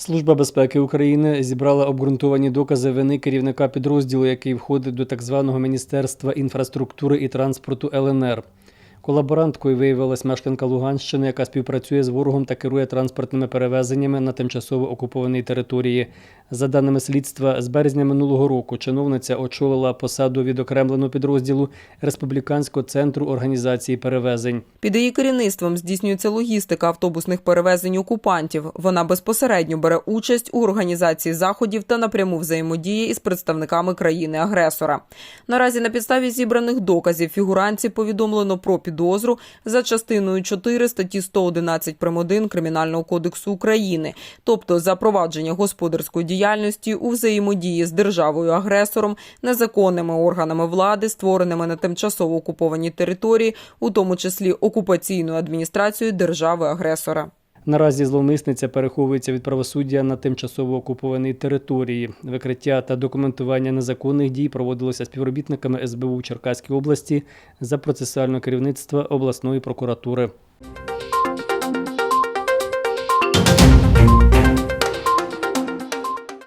Служба безпеки України зібрала обґрунтовані докази вини керівника підрозділу, який входить до так званого Міністерства інфраструктури і транспорту ЛНР. Колаборанткою виявилась мешканка Луганщини, яка співпрацює з ворогом та керує транспортними перевезеннями на тимчасово окупованій території. За даними слідства, з березня минулого року чиновниця очолила посаду відокремленого підрозділу Республіканського центру організації перевезень. Під її керівництвом здійснюється логістика автобусних перевезень окупантів. Вона безпосередньо бере участь у організації заходів та напряму взаємодії із представниками країни-агресора. Наразі на підставі зібраних доказів фігуранці повідомлено про підозру за частиною 4 статті 111 прим. 1 Кримінального кодексу України, тобто за провадження господарської діяльності у взаємодії з державою-агресором, незаконними органами влади, створеними на тимчасово окупованій території, у тому числі окупаційною адміністрацією держави-агресора. Наразі зловмисниця переховується від правосуддя на тимчасово окупованій території. Викриття та документування незаконних дій проводилося співробітниками СБУ Черкаської області за процесуального керівництва обласної прокуратури.